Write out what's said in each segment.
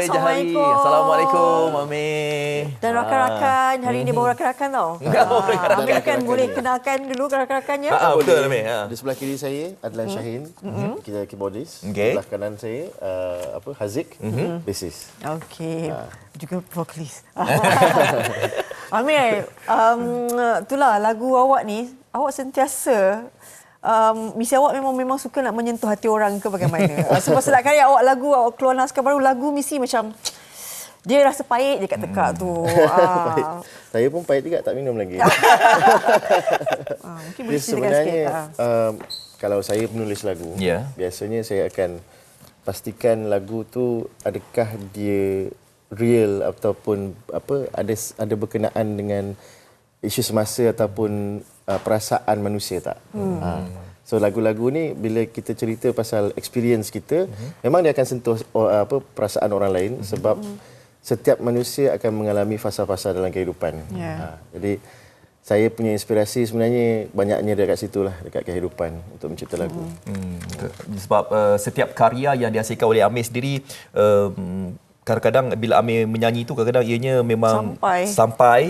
Hari. Assalamualaikum. Assalamualaikum, Mami. Dan rakan-rakan, hari ini bawa rakan-rakan tau. Ah, rakan-rakan. Amir kan boleh kenalkan dulu rakan-rakannya. Ah, ah, betul, Mami. Ha. Di sebelah kiri saya Adlan Shahin, kita keyboardist. Okey. Sebelah kanan saya uh, apa Haziq, bassist. Okey. Juga vokalis. Amir, um, itulah lagu awak ni, awak sentiasa um, misi awak memang memang suka nak menyentuh hati orang ke bagaimana? uh, sebab setiap kali awak lagu, awak keluar naskah baru, lagu mesti macam dia rasa pahit je kat tekak tu. Pahit. Ah, Saya pun pahit juga tak minum lagi. ah, mungkin boleh ceritakan sebenarnya sikit. Ah. um, kalau saya penulis lagu, Ya. biasanya saya akan pastikan lagu tu adakah dia real ataupun apa ada ada berkenaan dengan isu semasa ataupun uh, perasaan manusia tak. Hmm. Ha. So lagu-lagu ni bila kita cerita pasal experience kita, hmm. memang dia akan sentuh oh, apa perasaan orang lain hmm. sebab setiap manusia akan mengalami fasa-fasa dalam kehidupan. Ya. Ha. Jadi saya punya inspirasi sebenarnya banyaknya dekat situ lah, dekat kehidupan untuk mencipta lagu. Hmm, betul. sebab uh, setiap karya yang dihasilkan oleh Amir sendiri um, kadang-kadang bila Amir menyanyi tu kadang-kadang ianya memang Sampai. sampai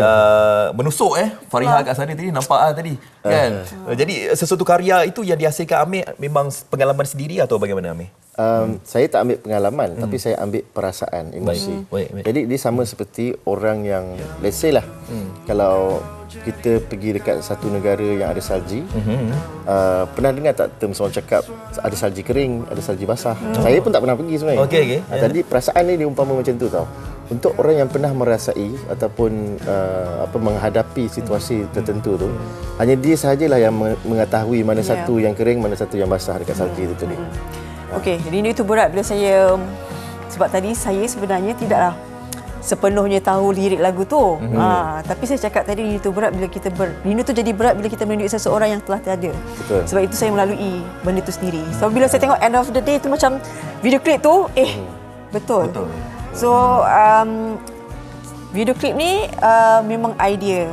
uh, menusuk eh Fariha kat sana tadi nampak ah tadi kan uh, jadi sesuatu karya itu yang dihasilkan Amir memang pengalaman sendiri atau bagaimana Amir Um, saya tak ambil pengalaman hmm. tapi saya ambil perasaan emosi. Baik, baik, baik. Jadi dia sama seperti orang yang let's say lah hmm. kalau kita pergi dekat satu negara yang ada salji hmm. uh, pernah dengar tak term orang cakap ada salji kering ada salji basah hmm. saya pun tak pernah pergi sebenarnya Okey, okey. uh, tadi perasaan ni diumpama macam tu tau untuk orang yang pernah merasai ataupun uh, apa menghadapi situasi tertentu tu hanya dia sahajalah yang me- mengetahui mana Ya. satu yang kering mana satu yang basah dekat salji tu tadi Okey, rindu itu berat bila saya sebab tadi saya sebenarnya tidaklah sepenuhnya tahu lirik lagu tu. Mm-hmm. Ha, tapi saya cakap tadi rindu itu berat bila kita ber, rindu itu jadi berat bila kita merindui seseorang yang telah tiada. Betul. Sebab itu saya melalui benda itu sendiri. So bila saya tengok end of the day tu macam video klip tu, eh betul. Betul. So um, video klip ni uh, memang idea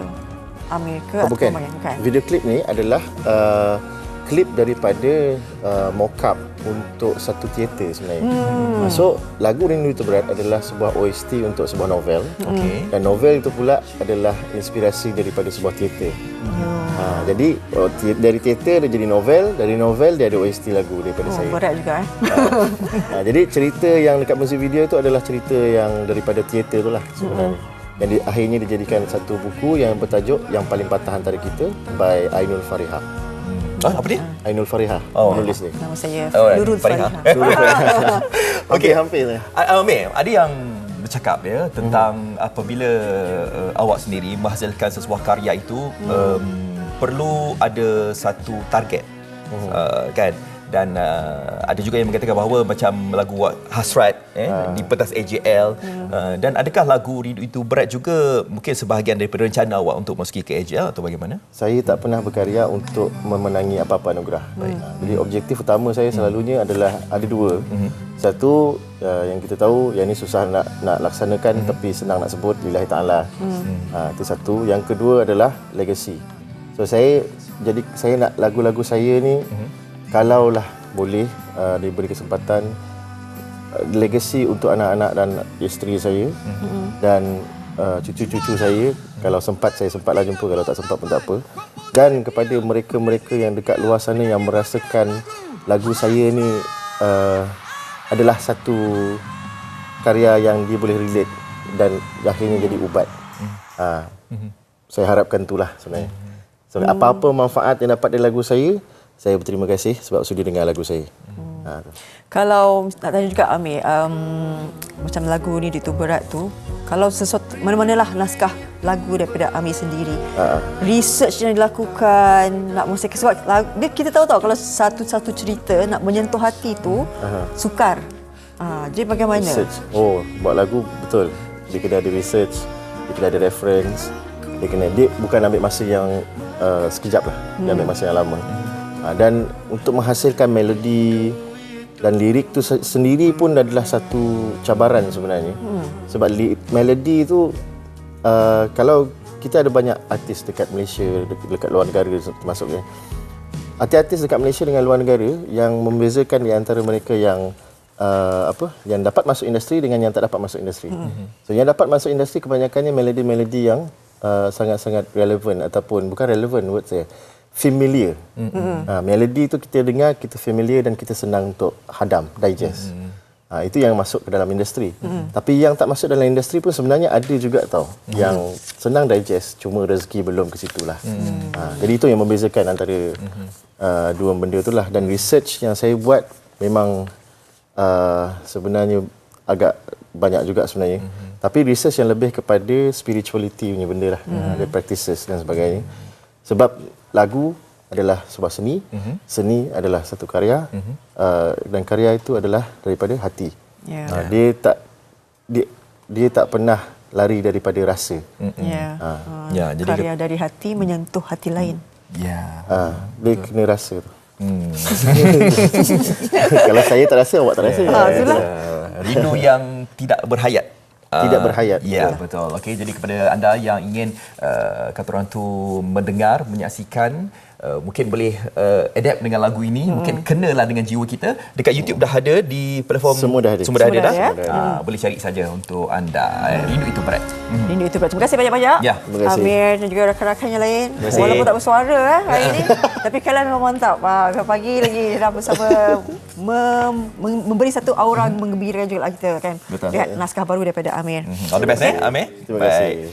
Amir ke Oh, bukan. Mariam? Bukan. Video klip ni adalah uh, klip daripada uh, mock-up untuk satu teater sebenarnya. Hmm. So, lagu Rindu Itu Berat adalah sebuah OST untuk sebuah novel. Okey. Dan novel itu pula adalah inspirasi daripada sebuah teater. Hmm. Ha, jadi oh, te- dari teater dia jadi novel, dari novel dia ada OST lagu daripada Oh, saya. berat juga eh. Ha, jadi cerita yang dekat musik video tu adalah cerita yang daripada teater tu lah sebenarnya. Yang di, akhirnya dijadikan satu buku yang bertajuk Yang Paling Patah Antara Kita by Ainul Fariha. Ah, apa dia Ainul Fariha Oh. penulis ni. Nama saya Alright, Nurul Fariha. Fariha. Nurul Fariha. Okey. Hampir saya. Uh, Amir, ada yang bercakap ya tentang apabila uh, awak sendiri menghasilkan sebuah karya itu um, perlu ada satu target uh, kan dan uh, ada juga yang mengatakan bahawa macam lagu Hasrat eh, di pentas AJL uh, dan adakah lagu Rindu itu berat juga mungkin sebahagian daripada rencana awak untuk masuki ke AJL atau bagaimana? Saya tak pernah berkarya untuk memenangi apa-apa anugerah. Baik. Jadi objektif utama saya selalunya adalah ada dua. Satu uh, yang kita tahu yang ini susah nak nak laksanakan tapi senang nak sebut lillahi taala. Ha, itu satu. Yang kedua adalah legacy. So saya jadi saya nak lagu-lagu saya ni kalaulah boleh uh, diberi kesempatan uh, legacy untuk anak-anak dan isteri saya dan uh, cucu-cucu saya kalau sempat saya sempatlah jumpa kalau tak sempat pun tak apa. Dan kepada mereka-mereka yang dekat luar sana yang merasakan lagu saya ni uh, adalah satu karya yang dia boleh relate dan akhirnya jadi ubat. Ha, saya harapkan itulah sebenarnya. So, apa-apa manfaat yang dapat dari lagu saya, saya berterima kasih sebab sudi dengar lagu saya. Ha, tu. Kalau nak tanya juga Amir, um, macam lagu ni itu berat tu, kalau sesuatu mana-manalah naskah lagu daripada Amir sendiri, Ha. research yang dilakukan nak musik sebab lagu, kita tahu tahu kalau satu-satu cerita nak menyentuh hati tu Aha. sukar. Ah, jadi bagaimana? Research. Oh, buat lagu betul. Dia kena ada research, dia kena ada reference, dia kena dia bukan ambil masa yang uh, sekejap lah. Dia ambil masa yang lama. Ha, dan untuk menghasilkan melodi dan lirik tu se- sendiri pun adalah satu cabaran sebenarnya. Hmm. Sebab li- melodi tu uh, kalau kita ada banyak artis dekat Malaysia, dekat, dekat luar negara termasuknya. Artis-artis dekat Malaysia dengan luar negara yang membezakan di antara mereka yang uh, apa yang dapat masuk industri dengan yang tak dapat masuk industri. So yang dapat masuk industri kebanyakannya melodi-melodi yang uh, sangat-sangat relevan ataupun bukan relevan word saya familiar. Uh, melodi itu kita dengar kita familiar dan kita senang untuk hadam, digest. Ha, itu yang masuk ke dalam industri. Mm. Tapi yang tak masuk dalam industri pun sebenarnya ada juga tau mm. yang senang digest, cuma rezeki belum ke situ lah. Mm. Ha, jadi itu yang membezakan antara mm. uh, dua benda tu lah. Dan research yang saya buat memang uh, sebenarnya agak banyak juga sebenarnya. Mm. Tapi research yang lebih kepada spirituality punya benda lah, mm. the practices dan sebagainya. Sebab lagu adalah sebuah seni. Uh-huh. Seni adalah satu karya uh-huh. uh, dan karya itu adalah daripada hati. Yeah. Uh, dia tak dia, dia tak pernah lari daripada rasa. Uh-huh. Yeah. Uh. Uh, ya, jadi karya dari hati menyentuh hati lain. Ya. Uh, dia kena rasa tu. Hmm. Kalau saya tak rasa, awak tak rasa. Yeah. Ha, itulah. Rindu yang tidak berhayat tidak berhayat. Ya, betul. betul. Okey, jadi kepada anda yang ingin uh, kata orang tu mendengar, menyaksikan Uh, mungkin boleh uh, adapt dengan lagu ini hmm. mungkin kenalah dengan jiwa kita dekat YouTube dah ada di platform semua dah ada semua dah ada dah, ya? dah. Uh, boleh cari saja untuk anda rindu itu berat hmm. rindu itu berat terima kasih banyak-banyak ya. terima kasih. Amir dan juga rakan-rakan yang lain walaupun tak bersuara eh, hari ini tapi kalian memang mantap ah, pagi lagi dah bersama mem, memberi satu aura hmm. menggembirakan juga lah kita kan Betul. lihat naskah baru daripada Amir hmm. all the best eh Amir terima kasih